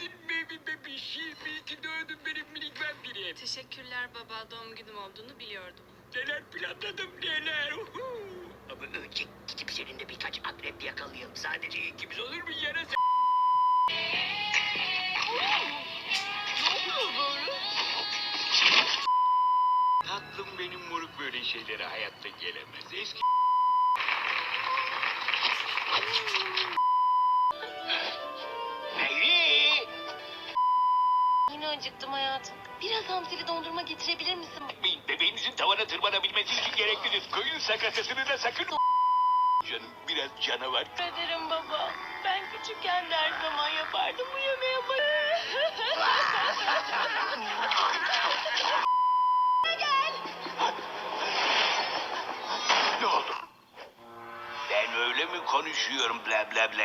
benim bebişim. İyi ki doğdun benim minik vampirim. Teşekkürler baba. Doğum günüm olduğunu biliyordum. Neler planladım neler. Uhu. Ama önce gidip seninle birkaç akrep yakalayalım. Sadece İkimiz olur mu yarasa? Tatlım benim moruk böyle şeylere hayatta gelemez. Eski acıktım hayatım. Biraz hamsili dondurma getirebilir misin? Bebeğinizin tavana tırmanabilmesi için gereklidir. Koyun sakatasını da sakın Canım biraz canavar. Ederim baba. Ben küçükken de her zaman yapardım bu yemeği Ne oldu? Ben öyle mi konuşuyorum bla bla bla?